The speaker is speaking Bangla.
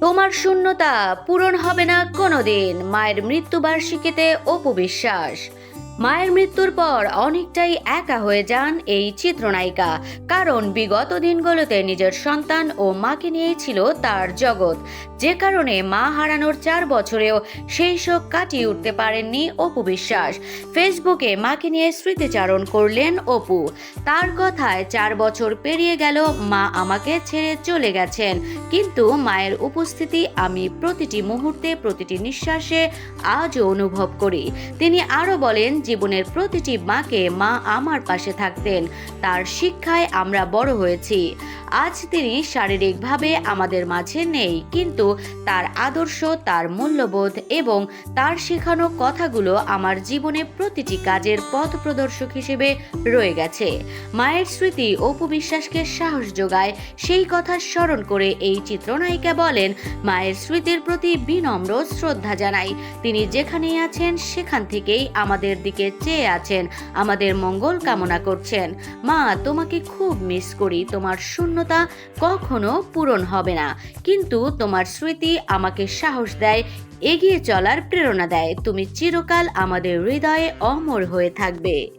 তোমার শূন্যতা পূরণ হবে না কোনোদিন। মায়ের মৃত্যুবার্ষিকীতে অপু বিশ্বাস। মায়ের মৃত্যুর পর অনেকটাই একা হয়ে যান এই চিত্রনায়িকা। কারণ বিগত দিনগুলোতে নিজের সন্তান ও মাকে নিয়েই ছিল তার জগৎ। যে কারণে মা হারানোর চার বছরেও সেই শোক কাটিয়ে উঠতে পারেননি অপু বিশ্বাস। ফেসবুকে মাকে নিয়ে স্মৃতিচারণ করলেন অপু। তার কথায় চার বছর পেরিয়ে গেল, মা আমাকে ছেড়ে চলে গেছেন। কিন্তু মায়ের উপস্থিতি আমি প্রতিটি মুহূর্তে, প্রতিটি নিঃশ্বাসে আজও অনুভব করি। তিনি আরও বলেন জীবনের প্রতিটি মাকে মা আমার পাশে থাকতেন। তার শিক্ষায় আমরা বড় হয়েছি। আজ তিনি শারীরিকভাবে আমাদের মাঝে নেই, কিন্তু তার আদর্শ, তার মূল্যবোধ এবং তার শেখানো কথাগুলো আমার জীবনে প্রতিটি কাজের পথ প্রদর্শক হিসেবে রয়ে গেছে। মায়ের স্মৃতি অপু বিশ্বাসকে সাহস যোগায়, সেই কথা স্মরণ করে এই চিত্রনায়িকা বলেন, মায়ের স্মৃতির প্রতি বিনম্র শ্রদ্ধা জানাই। তিনি যেখানেই আছেন, সেখান থেকেই আমাদের দিকে চেয়ে আছেন। আমাদের মঙ্গল কামনা করছেন। মা, তোমাকে খুব মিস করি। তোমার শূন্যতা কখনো পূরণ হবে না। কিন্তু তোমার স্মৃতি আমাকে সাহস দেয়, এগিয়ে চলার প্রেরণা দেয়। তুমি চিরকাল আমাদের হৃদয়ে অমর হয়ে থাকবে।